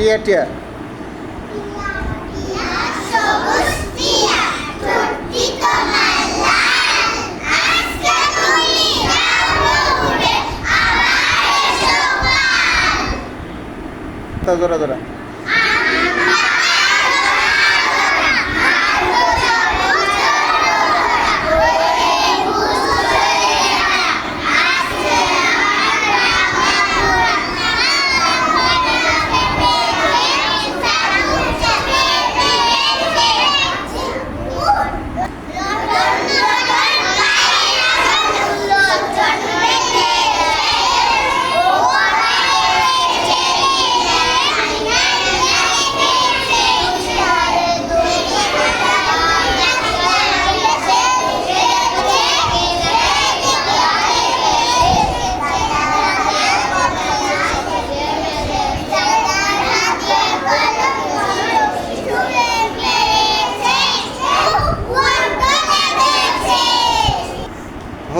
টিয়া টিয়া। তা ধরা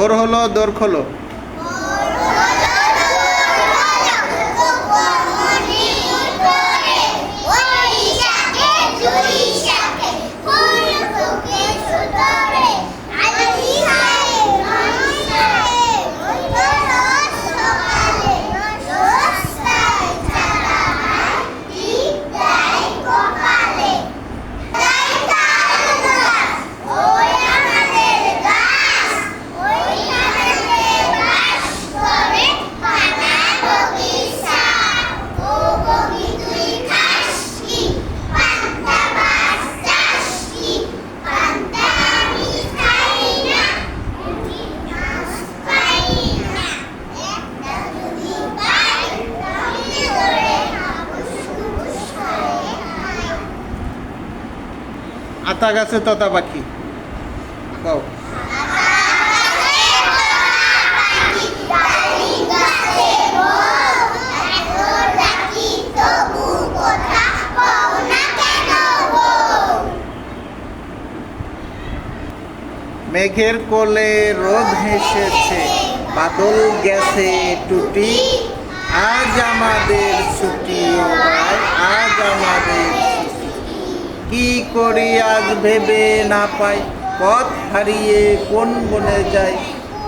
ভোর হলো দোর খোলো আতা গাছে তোতা পাখি কও মেঘের কোলে রোদ হেসেছে, বাদল গেছে টুটি আজ আমাদের ছুটি আজ। কি করি আজ ভেবে না পাই? পথ হারিয়ে কোন বনে যাই?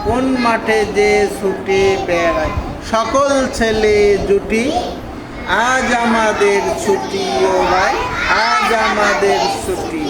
কোন মাঠে যে ছুটে বেড়াই? সকল ছেলে জুটি, আজ আমাদের ছুটি ও ভাই, আজ আমাদের ছুটি।